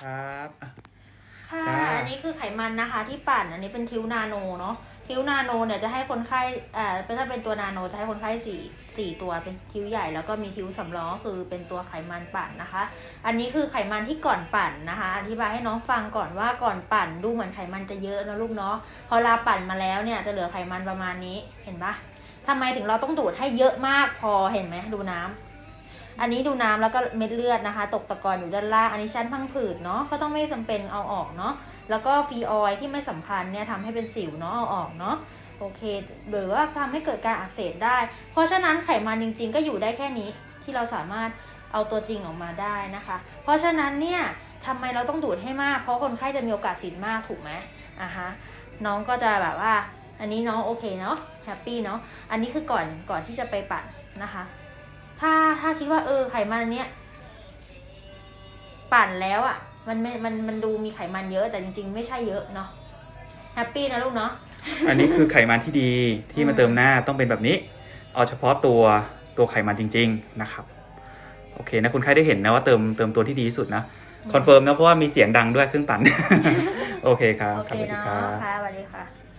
ครับอะค่ะจ้าอันนี้คือไขมันนะคะที่ปั่น อันนี้เป็นทิวนาโนเนาะ ทิวนาโนเนี่ยจะให้คนไข้อ่าเป็นถ้าเป็นตัวนาโนจะให้คนไข้สี่สี่ตัว เป็นทิวใหญ่แล้วก็มีทิวสำรองก็คือเป็นตัวไขมันปั่นนะคะ อันนี้คือไขมันที่ก่อนปั่นนะคะ อธิบายให้น้องฟังก่อนว่าก่อนปั่นดูเหมือนไขมันจะเยอะนะลูกเนาะ พอลาปั่นมาแล้วเนี่ยจะเหลือไขมันประมาณนี้ เห็นปะทำไมถึงเราต้องดูดให้เยอะมากพอ เห็นไหมดูน้ำ อันนี้ดูน้ำแล้วก็เม็ดเลือดนะคะ ตกตะกอนอยู่ด้านล่าง อันนี้ชั้นพังผืดเนาะก็ต้องไม่จำเป็นเอาออกเนาะ แล้วก็ฟีออยล์ที่ไม่สำคัญเนี่ยทำให้เป็นสิวเนาะเอาออกเนาะโอเค หรือว่าทำให้เกิดการอักเสบได้ เพราะฉะนั้นไขมันจริง ๆ ก็อยู่ได้แค่นี้ที่เราสามารถเอาตัวจริงออกมาได้นะคะ เพราะฉะนั้นเนี่ยทำไมเราต้องดูดให้มาก เพราะคนไข้จะมีโอกาสติดมากถูกไหมอะฮะน้องก็จะแบบว่า อันนี้น้องโอเคเนาะแฮปปี้เนาะอันนี้คือก่อนก่อนที่จะไปปั่นนะคะ ถ้าถ้าคิดว่าเออไขมันอันเนี้ยปั่นแล้วอะ่ะ มันไม่มันมันดูมีไขมันเยอะแต่จริง ๆ ไม่ใช่เยอะเนาะแฮปปี้นะลูกเนาะอันนี้คือไขมันที่ดีที่มาเติมหน้าต้องเป็นแบบนี้ เอาเฉพาะตัวตัวไขมันจริง ๆนะครับ โอเคนะคุณไข้ได้เห็นนะว่าเติมเติมตัวที่ดีที่สุดนะคอนเฟิร์มนะเพราะว่ามีเสียงดังด้วยเครื่องปั่นโอเคครับโอครับเคสวัสดีเนาะครับค่ะสวัสดีค่ะ